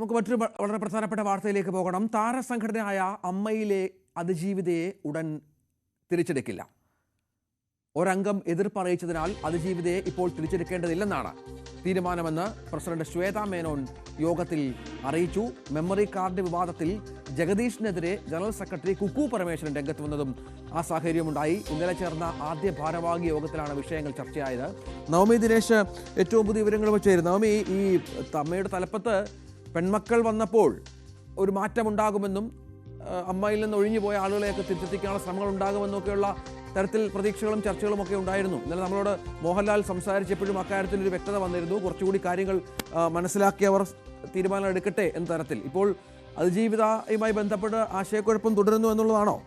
നമുക്ക് മറ്റൊരു വളരെ പ്രധാനപ്പെട്ട വാർത്തയിലേക്ക് പോകണം. താരസംഘടനയായ അമ്മയിലെ അതിജീവിതയെ ഉടൻ തിരിച്ചെടുക്കില്ല. ഒരംഗം എതിർപ്പ് അറിയിച്ചതിനാൽ അതിജീവിതയെ ഇപ്പോൾ തിരിച്ചെടുക്കേണ്ടതില്ലെന്നാണ് തീരുമാനമെന്ന് പ്രസിഡന്റ് ശ്വേത മേനോൻ യോഗത്തിൽ അറിയിച്ചു. മെമ്മറി കാർഡ് വിവാദത്തിൽ ജഗദീഷിനെതിരെ ജനറൽ സെക്രട്ടറി കുക്കു പരമേശ്വരൻ രംഗത്ത് വന്നതും ആ സാഹചര്യമുണ്ടായി. ഇന്നലെ ചേർന്ന ആദ്യ ഭാരവാഹി യോഗത്തിലാണ് വിഷയങ്ങൾ ചർച്ചയായത്. നവമി ദിനേശ് ഏറ്റവും പുതിയ വിവരങ്ങൾ വെച്ചായിരുന്നു. നവമി ഈ തമ്മയുടെ തലപ്പത്ത് പെൺമക്കൾ വന്നപ്പോൾ ഒരു മാറ്റമുണ്ടാകുമെന്നും അമ്മയിൽ നിന്ന് ഒഴിഞ്ഞു പോയ ആളുകളെയൊക്കെ തിരിച്ചെത്തിക്കാനുള്ള ശ്രമങ്ങൾ ഉണ്ടാകുമെന്നൊക്കെയുള്ള തരത്തിൽ പ്രതീക്ഷകളും ചർച്ചകളും ഒക്കെ ഉണ്ടായിരുന്നു. ഇന്നലെ നമ്മളോട് മോഹൻലാൽ സംസാരിച്ചപ്പോഴും അക്കാര്യത്തിൽ ഒരു വ്യക്തത വന്നിരുന്നു. കുറച്ചുകൂടി കാര്യങ്ങൾ മനസ്സിലാക്കിയവർ തീരുമാനം എടുക്കട്ടെ എന്ന തരത്തിൽ. ഇപ്പോൾ അതിജീവിതയുമായി ബന്ധപ്പെട്ട് ആശയക്കുഴപ്പം തുടരുന്നു എന്നുള്ളതാണോ?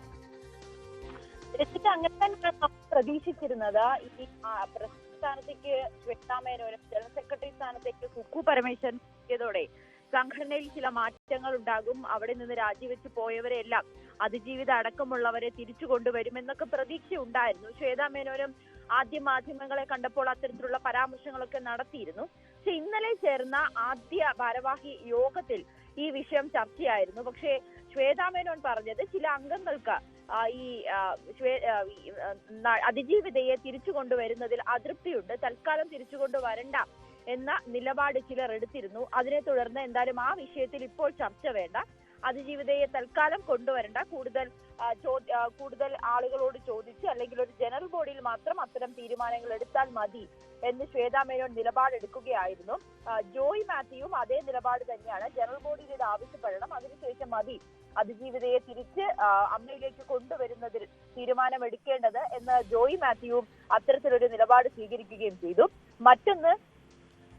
അങ്ങനെ തന്നെ പ്രതീക്ഷിച്ചിരുന്നത്. ഈ പ്രസിഡന്റ് സ്ഥാനത്തേക്ക് ശ്വേതാ ജനറൽ സെക്രട്ടറി സ്ഥാനത്തേക്ക് കുക്കു പരമേശ്വരൻ എത്തിയതോടെ സംഘടനയിൽ ചില മാറ്റങ്ങൾ ഉണ്ടാകും അവിടെ നിന്ന് രാജിവെച്ച് പോയവരെല്ലാം അതിജീവിത അടക്കമുള്ളവരെ തിരിച്ചു കൊണ്ടുവരുമെന്നൊക്കെ പ്രതീക്ഷ ഉണ്ടായിരുന്നു ശ്വേതാ മേനോനും ആദ്യ മാധ്യമങ്ങളെ കണ്ടപ്പോൾ അത്തരത്തിലുള്ള പരാമർശങ്ങളൊക്കെ നടത്തിയിരുന്നു. പക്ഷെ ഇന്നലെ ചേർന്ന ആദ്യ ഭാരവാഹി യോഗത്തിൽ ഈ വിഷയം ചർച്ചയായിരുന്നു. പക്ഷേ ശ്വേതാ മേനോൻ പറഞ്ഞത് ചില അംഗങ്ങൾക്ക് ഈ അതിജീവിതയെ തിരിച്ചു കൊണ്ടുവരുന്നതിൽ അതൃപ്തിയുണ്ട്. തൽക്കാലം തിരിച്ചു കൊണ്ടുവരണ്ട എന്ന നിലപാട് ചിലർ എടുത്തിരുന്നു. അതിനെ തുടർന്ന് എന്തായാലും ആ വിഷയത്തിൽ ഇപ്പോൾ ചർച്ച വേണ്ട. അതിജീവിതയെ തൽക്കാലം കൊണ്ടുവരണ്ട. കൂടുതൽ കൂടുതൽ ആളുകളോട് ചോദിച്ച് അല്ലെങ്കിൽ ഒരു ജനറൽ ബോഡിയിൽ മാത്രം അത്തരം തീരുമാനങ്ങൾ എടുത്താൽ മതി എന്ന് ശ്വേതാ മേനോൻ നിലപാടെടുക്കുകയായിരുന്നു. ജോയി ജോയ് മാത്യുവും അതേ നിലപാട് തന്നെയാണ്. ജനറൽ ബോഡിയിൽ ഇത് ആവശ്യപ്പെടണം. അതിനുശേഷം മതി അതിജീവിതയെ തിരിച്ച് അമ്മയിലേക്ക് കൊണ്ടുവരുന്നതിൽ തീരുമാനമെടുക്കേണ്ടത് എന്ന് ജോയ് മാത്യുവും അത്തരത്തിലൊരു നിലപാട് സ്വീകരിക്കുകയും ചെയ്തു. മറ്റൊന്ന്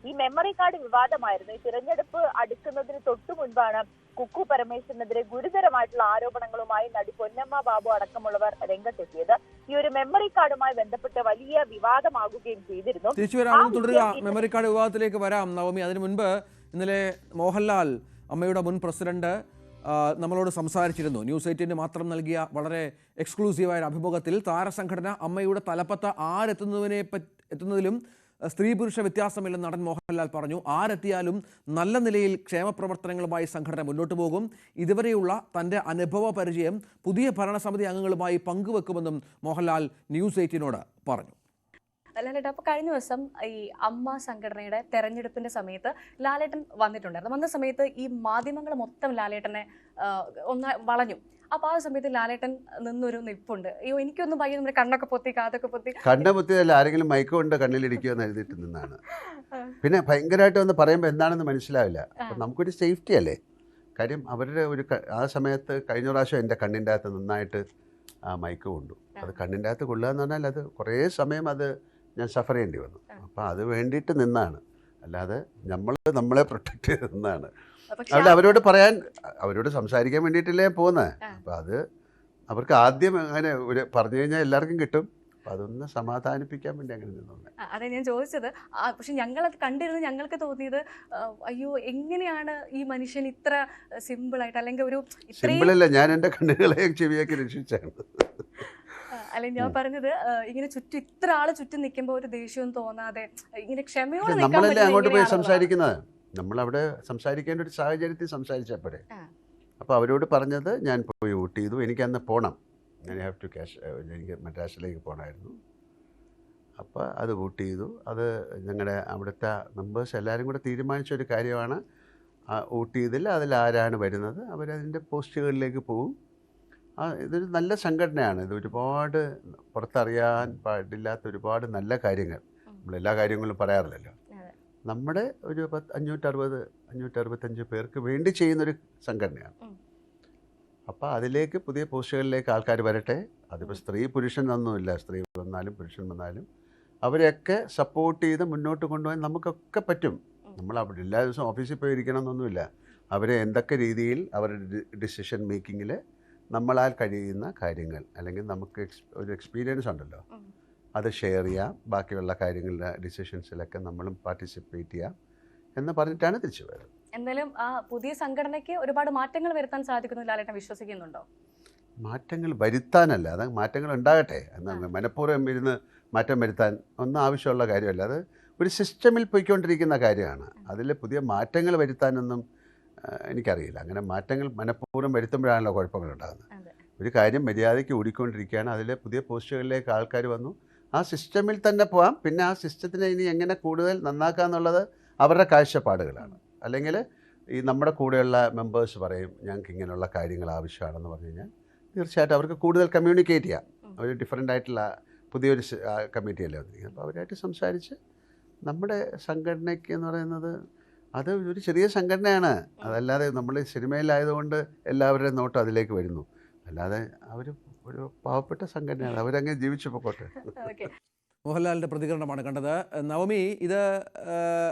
ഈ മെമ്മറി കാർഡ് വിവാദമായിരുന്നു. ഈ തിരഞ്ഞെടുപ്പ് അടുക്കുന്നതിന് തൊട്ടു മുൻപാണ് കുക്കു പരമേശ്വരനെതിരെ ഗുരുതരമായിട്ടുള്ള ആരോപണങ്ങളുമായി നടി പൊന്നമ്മ ബാബു അടക്കമുള്ളവർ രംഗത്തെത്തിയത്. ഈ ഒരു മെമ്മറി കാർഡുമായി ബന്ധപ്പെട്ട് വലിയ വിവാദമാകുകയും ചെയ്തിരുന്നു. തിരിച്ചു തുടരുക മെമ്മറി കാർഡ് വിവാദത്തിലേക്ക് വരാം. നവമി അതിനു മുൻപ് ഇന്നലെ മോഹൻലാൽ അമ്മയുടെ മുൻ പ്രസിഡന്റ് നമ്മളോട് സംസാരിച്ചിരുന്നു. ന്യൂസ് എയ്റ്റിന് മാത്രം നൽകിയ വളരെ എക്സ്ക്ലൂസീവായ അഭിമുഖത്തിൽ താരസംഘടന അമ്മയുടെ തലപ്പത്ത് ആരെത്തുന്നതിനെ പറ്റി എത്തുന്നതിലും സ്ത്രീ പുരുഷ വ്യത്യാസമില്ലെന്ന് നടൻ മോഹൻലാൽ പറഞ്ഞു. ആരെത്തിയാലും നല്ല നിലയിൽ ക്ഷേമപ്രവർത്തനങ്ങളുമായി സംഘടന മുന്നോട്ട് പോകും. ഇതുവരെയുള്ള തന്റെ അനുഭവ പരിചയം പുതിയ ഭരണസമിതി അംഗങ്ങളുമായി പങ്കുവെക്കുമെന്നും മോഹൻലാൽ ന്യൂസ് എയ്റ്റിനോട് പറഞ്ഞു. ലാലേട്ടൻ അപ്പോൾ കഴിഞ്ഞ ദിവസം ഈ അമ്മ സംഘടനയുടെ തെരഞ്ഞെടുപ്പിന്റെ സമയത്ത് ലാലേട്ടൻ വന്നിട്ടുണ്ടായിരുന്നു. വന്ന സമയത്ത് ഈ മാധ്യമങ്ങൾ മൊത്തം ലാലേട്ടനെ ഒന്ന് വളഞ്ഞു. അപ്പോൾ ആ സമയത്ത് ലാലേട്ടൻ നിന്നൊരു നിൽപ്പുണ്ട് അയ്യോ എനിക്കൊന്നും പയ്യ നമ്മുടെ കണ്ണൊക്കെ പൊത്തി കാതൊക്കെ പൊത്തി. കണ്ടുമുത്തിയതല്ല ആരെങ്കിലും മയക്ക് കൊണ്ട് കണ്ണിലിടിക്കുക എന്ന് എഴുതിയിട്ട് നിന്നാണ്. പിന്നെ ഭയങ്കരമായിട്ട് വന്ന് പറയുമ്പോൾ എന്താണെന്ന് മനസ്സിലാവില്ല. അപ്പം നമുക്കൊരു സേഫ്റ്റി അല്ലേ? കാര്യം അവരുടെ ഒരു ആ സമയത്ത് കഴിഞ്ഞ പ്രാവശ്യം എന്റെ കണ്ണിന്റെ അകത്ത് നന്നായിട്ട് ആ മയക്ക് കൊണ്ടു. അത് കണ്ണിന്റെ അകത്ത് കൊള്ളുക എന്ന് പറഞ്ഞാൽ അത് കുറേ സമയം അത് ഞാൻ സഫർ ചെയ്യേണ്ടി വന്നു. അപ്പോൾ അത് വേണ്ടിയിട്ട് നിന്നാണ്. അല്ലാതെ നമ്മൾ നമ്മളെ പ്രൊട്ടക്റ്റ് ചെയ്ത് നിന്നാണ്. അവിടെ അവരോട് പറയാൻ അവരോട് സംസാരിക്കാൻ വേണ്ടിയിട്ടല്ലേ പോകുന്നത്. അപ്പം അത് അവർക്ക് ആദ്യം അങ്ങനെ ഒരു പറഞ്ഞു കഴിഞ്ഞാൽ എല്ലാവർക്കും കിട്ടും. അതൊന്ന് സമാധാനിപ്പിക്കാൻ വേണ്ടി അങ്ങനെ നിന്നു അതെ ഞാൻ ചോദിച്ചത് പക്ഷെ ഞങ്ങൾ ഞങ്ങളത് കണ്ടിരുന്ന് ഞങ്ങൾക്ക് തോന്നിയത് അയ്യോ എങ്ങനെയാണ് ഈ മനുഷ്യൻ ഇത്ര സിമ്പിൾ ആയിട്ട് അല്ലെങ്കിൽ ഒരു സിമ്പിൾ സിമ്പിളല്ല ഞാൻ എന്റെ കണ്ണുകളെ ചെവിയൊക്കെ രക്ഷിച്ചാണ്. അല്ലെ ഞാൻ പറഞ്ഞത് ഇങ്ങനെ ചുറ്റും ഇത്ര ആൾ ചുറ്റും നിൽക്കുമ്പോൾ ഒരു ദേഷ്യം തോന്നാതെ ഇങ്ങനെ ക്ഷമയോടെ നമ്മളല്ലേ അങ്ങോട്ട് പോയി. സംസാരിക്കുന്നത്? നമ്മളവിടെ സംസാരിക്കേണ്ട ഒരു സാഹചര്യത്തിൽ സംസാരിച്ചപ്പോഴേ. അപ്പോൾ അവരോട് പറഞ്ഞത് ഞാൻ പോയി വോട്ട് ചെയ്തു. എനിക്കന്ന് പോകണം ഞാൻ ഹാവ് ടു ക്യാഷ് എനിക്ക് മദ്രാസിലേക്ക് പോകണമായിരുന്നു അപ്പോൾ അത് വോട്ട് ചെയ്തു. അത് ഞങ്ങളുടെ അവിടുത്തെ മെമ്പേഴ്സ് എല്ലാവരും കൂടെ തീരുമാനിച്ച ഒരു കാര്യമാണ്. ആ വോട്ട് ചെയ്തിൽ അതിൽ ആരാണ് വരുന്നത്? അവരതിന്റെ പോസ്റ്റുകളിലേക്ക് പോകും ആ ഇതൊരു നല്ല സംഘടനയാണ്. ഇത് ഒരുപാട് പുറത്തറിയാൻ പാടില്ലാത്ത ഒരുപാട് നല്ല കാര്യങ്ങൾ. നമ്മൾ എല്ലാ കാര്യങ്ങളും പറയാറില്ലല്ലോ. നമ്മുടെ ഒരു പത്ത് അഞ്ഞൂറ്ററുപത് അഞ്ഞൂറ്ററുപത്തഞ്ച് പേർക്ക് വേണ്ടി ചെയ്യുന്നൊരു സംഘടനയാണ്. അപ്പോൾ അതിലേക്ക് പുതിയ പോസ്റ്റുകളിലേക്ക് ആൾക്കാർ വരട്ടെ. അതിപ്പോൾ സ്ത്രീ പുരുഷൻ എന്നൊന്നുമില്ല സ്ത്രീ വന്നാലും പുരുഷൻ വന്നാലും. അവരെയൊക്കെ സപ്പോർട്ട് ചെയ്ത് മുന്നോട്ട് കൊണ്ടുപോകാൻ നമുക്കൊക്കെ പറ്റും. നമ്മൾ അവിടെ എല്ലാ ദിവസവും ഓഫീസിൽ പോയി ഇരിക്കണം എന്നൊന്നുമില്ല. അവരെ എന്തൊക്കെ രീതിയിൽ അവരുടെ ഡിസിഷൻ മേക്കിങ്ങിൽ നമ്മളാൽ കഴിയുന്ന കാര്യങ്ങൾ അല്ലെങ്കിൽ നമുക്ക് എക്സ് ഒരു എക്സ്പീരിയൻസ് ഉണ്ടല്ലോ. അത് ഷെയർ ചെയ്യാം. ബാക്കിയുള്ള കാര്യങ്ങളുടെ ഡിസിഷൻസിലൊക്കെ നമ്മളും പാർട്ടിസിപ്പേറ്റ് ചെയ്യാം എന്ന് പറഞ്ഞിട്ടാണ് തിരിച്ചു വരുന്നത്. എന്തായാലും ആ പുതിയ സംഘടനയ്ക്ക് ഒരുപാട് മാറ്റങ്ങൾ വരുത്താൻ സാധിക്കുന്നു ലാലേട്ടൻ വിശ്വസിക്കുന്നുണ്ടോ? മാറ്റങ്ങൾ വരുത്താനല്ല അത് മാറ്റങ്ങൾ ഉണ്ടാകട്ടെ. എന്നാണ് മനഃപൂർവം ഇരുന്ന് മാറ്റം വരുത്താൻ ഒന്നും ആവശ്യമുള്ള കാര്യമല്ല. അത് ഒരു സിസ്റ്റമിൽ പോയിക്കൊണ്ടിരിക്കുന്ന കാര്യമാണ്. അതിൽ പുതിയ മാറ്റങ്ങൾ വരുത്താനൊന്നും എനിക്കറിയില്ല. അങ്ങനെ മാറ്റങ്ങൾ മനഃപൂർവം വരുത്തുമ്പോഴാണല്ലോ കുഴപ്പങ്ങൾ ഉണ്ടാകുന്നത്. ഒരു കാര്യം മര്യാദയ്ക്ക് ഓടിക്കൊണ്ടിരിക്കുകയാണ് അതിൽ പുതിയ പോസ്റ്റുകളിലേക്ക് ആൾക്കാർ വന്നു. ആ സിസ്റ്റമിൽ തന്നെ പോകാം പിന്നെ ആ സിസ്റ്റത്തിനെ ഇനി എങ്ങനെ കൂടുതൽ നന്നാക്കുക എന്നുള്ളത് അവരുടെ കാഴ്ചപ്പാടുകളാണ്. അല്ലെങ്കിൽ ഈ നമ്മുടെ കൂടെയുള്ള മെമ്പേഴ്സ് പറയും ഞങ്ങൾക്ക് ഇങ്ങനെയുള്ള കാര്യങ്ങൾ ആവശ്യമാണെന്ന് പറഞ്ഞു കഴിഞ്ഞാൽ തീർച്ചയായിട്ടും അവർക്ക് കൂടുതൽ കമ്മ്യൂണിക്കേറ്റ് ചെയ്യാം. അവർ ഡിഫറെന്റ് ആയിട്ടുള്ള പുതിയൊരു കമ്മിറ്റിയല്ലേ വന്നിരിക്കുന്നത്. അപ്പോൾ അവരായിട്ട് സംസാരിച്ച് നമ്മുടെ സംഘടനയ്ക്ക് എന്ന് പറയുന്നത് അത് ഒരു ചെറിയ സംഘടനയാണ്. അതല്ലാതെ നമ്മൾ സിനിമയിലായതുകൊണ്ട് എല്ലാവരുടെയും നോട്ടം അതിലേക്ക് വരുന്നു. അല്ലാതെ അവർ ഒരു പാവപ്പെട്ട സംഘടനയാണ്. അവരങ്ങനെ ജീവിച്ചു പോക്കോട്ടെ മോഹൻലാലിന്റെ പ്രതികരണമാണ് കണ്ടത്. നവമി ഇത്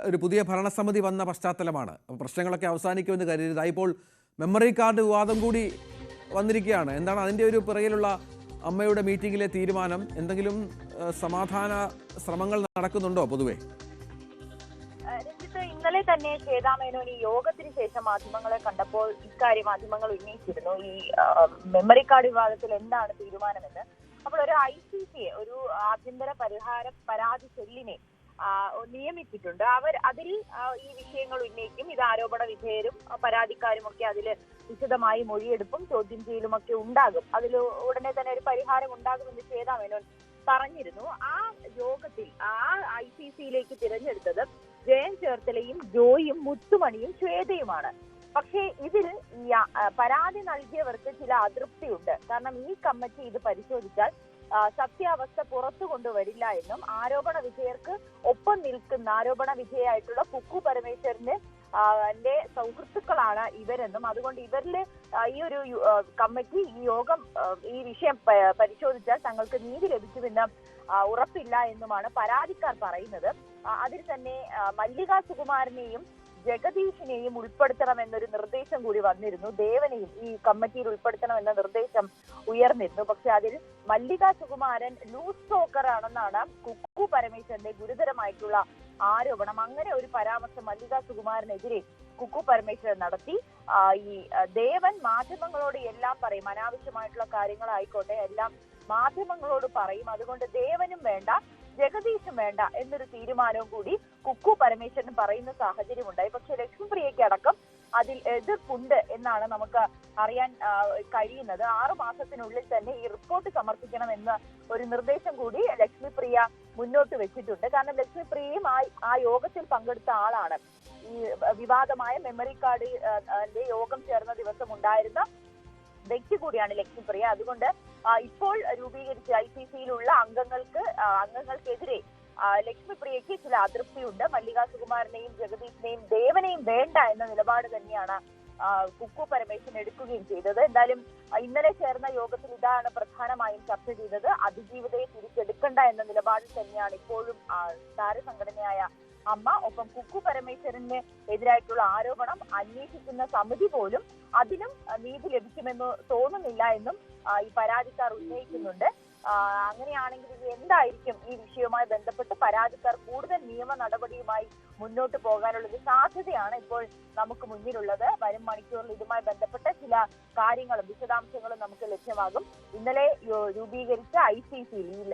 ഒരു പുതിയ ഭരണസമിതി വന്ന പശ്ചാത്തലമാണ്. പ്രശ്നങ്ങളൊക്കെ അവസാനിക്കുമെന്ന് കരുതരുത് ഇപ്പോൾ മെമ്മറി കാർഡ് വിവാദം കൂടി വന്നിരിക്കുകയാണ്. എന്താണ് അതിന്റെ ഒരു പിറകിലുള്ള അമ്മയുടെ മീറ്റിങ്ങിലെ തീരുമാനം? എന്തെങ്കിലും സമാധാന ശ്രമങ്ങൾ നടക്കുന്നുണ്ടോ പൊതുവേ? ഇന്നലെ തന്നെ ശ്വേതാ മേനോൻ ഈ യോഗത്തിന് ശേഷം മാധ്യമങ്ങളെ കണ്ടപ്പോൾ ഇക്കാര്യം മാധ്യമങ്ങൾ ഉന്നയിച്ചിരുന്നു. ഈ മെമ്മറി കാർഡ് വിവാദത്തിൽ എന്താണ് തീരുമാനമെന്ന്. അപ്പോൾ ഒരു ഐ സി സി ഒരു ആഭ്യന്തര പരിഹാര പരാതി സെല്ലിനെ നിയമിച്ചിട്ടുണ്ട്. അവർ അതിൽ ഈ വിഷയങ്ങൾ ഉന്നയിക്കും. ഇത് ആരോപണ വിധേയരും പരാതിക്കാരും ഒക്കെ അതിൽ വിശദമായി മൊഴിയെടുപ്പും ചോദ്യം ചെയ്യലും ഒക്കെ ഉണ്ടാകും. അതിൽ ഉടനെ തന്നെ ഒരു പരിഹാരം ഉണ്ടാകുമെന്ന് ശ്വേതാ മേനോൻ പറഞ്ഞിരുന്നു. ആ യോഗത്തിൽ ആ ഐ സി സിയിലേക്ക് തിരഞ്ഞെടുത്തത് ജയൻ ചേർത്തലയും ജോയും മുത്തുമണിയും ശ്വേതയുമാണ്. പക്ഷേ ഇതിൽ പരാതി നൽകിയവർക്ക് ചില അതൃപ്തിയുണ്ട്. കാരണം ഈ കമ്മിറ്റി ഇത് പരിശോധിച്ചാൽ സത്യാവസ്ഥ പുറത്തു കൊണ്ടുവരില്ല എന്നും ആരോപണ വിധേയർക്ക് ഒപ്പം നിൽക്കുന്ന ആരോപണ വിധേയായിട്ടുള്ള കുക്കു പരമേശ്വരന് എന്റെ ന്റെ സൗഹൃത്തുക്കളാണ് ഇവരെന്നും. അതുകൊണ്ട് ഇവരിൽ ഈ ഒരു കമ്മിറ്റി ഈ യോഗം ഈ വിഷയം പരിശോധിച്ചാൽ തങ്ങൾക്ക് നീതി ലഭിക്കുമെന്ന് ഉറപ്പില്ല എന്നുമാണ് പരാതിക്കാർ പറയുന്നത്. അതിൽ തന്നെ മല്ലിക സുകുമാരനെയും ജഗദീഷിനെയും ഉൾപ്പെടുത്തണമെന്നൊരു നിർദ്ദേശം കൂടി വന്നിരുന്നു. ദേവനെയും ഈ കമ്മിറ്റിയിൽ ഉൾപ്പെടുത്തണം എന്ന നിർദ്ദേശം ഉയർന്നിരുന്നു. പക്ഷെ അതിൽ മല്ലിക സുകുമാരൻ ലൂസ് ടോക്കർ ആണെന്നാണ് കുക്കു പരമേശ്വരന്റെ ഗുരുതരമായിട്ടുള്ള ആരോപണം. അങ്ങനെ ഒരു പരാമർശം മല്ലിക സുകുമാരനെതിരെ കുക്കു പരമേശ്വരൻ നടത്തി. ഈ ദേവൻ മാധ്യമങ്ങളോട് എല്ലാം പറയും. അനാവശ്യമായിട്ടുള്ള കാര്യങ്ങളായിക്കോട്ടെ എല്ലാം മാധ്യമങ്ങളോട് പറയും. അതുകൊണ്ട് ദേവനും വേണ്ട. ജഗദീഷും വേണ്ട എന്നൊരു തീരുമാനവും കൂടി കുക്കു പരമേശ്വരൻ പറയുന്ന സാഹചര്യം ഉണ്ടായി പക്ഷെ ലക്ഷ്മിപ്രിയയ്ക്ക് അടക്കം അതിൽ എതിർപ്പുണ്ട് എന്നാണ് നമുക്ക് അറിയാൻ കഴിയുന്നത്. ആറു മാസത്തിനുള്ളിൽ തന്നെ ഈ റിപ്പോർട്ട് സമർപ്പിക്കണം എന്ന് ഒരു നിർദ്ദേശം കൂടി ലക്ഷ്മിപ്രിയ മുന്നോട്ട് വെച്ചിട്ടുണ്ട്. കാരണം ലക്ഷ്മിപ്രിയയും ആ ആ യോഗത്തിൽ പങ്കെടുത്ത ആളാണ്. ഈ വിവാദമായ മെമ്മറി കാർഡ് യോഗം ചേർന്ന ദിവസം ഉണ്ടായിരുന്ന വ്യക്തി കൂടിയാണ് ലക്ഷ്മിപ്രിയ. അതുകൊണ്ട് ഇപ്പോൾ രൂപീകരിച്ച ഐ സി സിയിലുള്ള അംഗങ്ങൾക്ക് അംഗങ്ങൾക്കെതിരെ ലക്ഷ്മിപ്രിയയ്ക്ക് ചില അതൃപ്തിയുണ്ട്. മല്ലിക സുകുമാരനെയും ജഗദീഷിനെയും ദേവനെയും വേണ്ട എന്ന നിലപാട് തന്നെയാണ് കുക്കു പരമേശ്വരൻ എടുക്കുകയും ചെയ്തത്. എന്തായാലും ഇന്നലെ ചേർന്ന യോഗത്തിൽ ഇതാണ് പ്രധാനമായും ചർച്ച ചെയ്തത്. അതിജീവിതയെ തിരിച്ചെടുക്കണ്ട എന്ന നിലപാടിൽ തന്നെയാണ് ഇപ്പോഴും താരസംഘടനയായ അമ്മ. ഒപ്പം കുക്കു പരമേശ്വരന് എതിരായിട്ടുള്ള ആരോപണം അന്വേഷിക്കുന്ന സമിതി പോലും അതിനും നീതി ലഭിക്കുമെന്ന് തോന്നുന്നില്ല എന്നും ഈ പരാതിക്കാർ ഉന്നയിക്കുന്നുണ്ട്. അങ്ങനെയാണെങ്കിൽ ഇത് എന്തായിരിക്കും ഈ വിഷയവുമായി ബന്ധപ്പെട്ട് പരാതിക്കാർ കൂടുതൽ നിയമ നടപടിയുമായി മുന്നോട്ട് പോകാനുള്ള ഒരു സാധ്യതയാണ് ഇപ്പോൾ നമുക്ക് മുന്നിലുള്ളത്. വരും മണിക്കൂറിൽ ഇതുമായി ബന്ധപ്പെട്ട ചില കാര്യങ്ങളും വിശദാംശങ്ങളും നമുക്ക് ലഭ്യമാകും. ഇന്നലെ രൂപീകരിച്ച ഐ സി സിയിൽ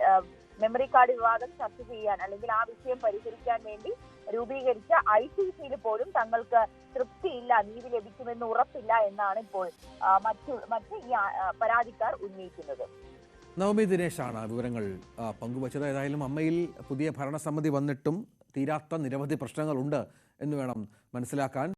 മെമ്മറി കാർഡ് വിവാദം ചർച്ച ചെയ്യാൻ അല്ലെങ്കിൽ ആ വിഷയം പരിഹരിക്കാൻ വേണ്ടി രൂപീകരിച്ച ഐ സി സിയിൽ പോലും തങ്ങൾക്ക് തൃപ്തിയില്ല നീതി ലഭിക്കുമെന്ന് ഉറപ്പില്ല എന്നാണ് ഇപ്പോൾ മറ്റു മറ്റ് ഈ പരാതിക്കാർ ഉന്നയിക്കുന്നത്. നവമി ദിനേശാണ് വിവരങ്ങൾ പങ്കുവച്ചത്. ഏതായാലും അമ്മയിൽ പുതിയ ഭരണസമിതി വന്നിട്ടും തീരാത്ത നിരവധി പ്രശ്നങ്ങളുണ്ട് എന്ന് വേണം മനസ്സിലാക്കാൻ.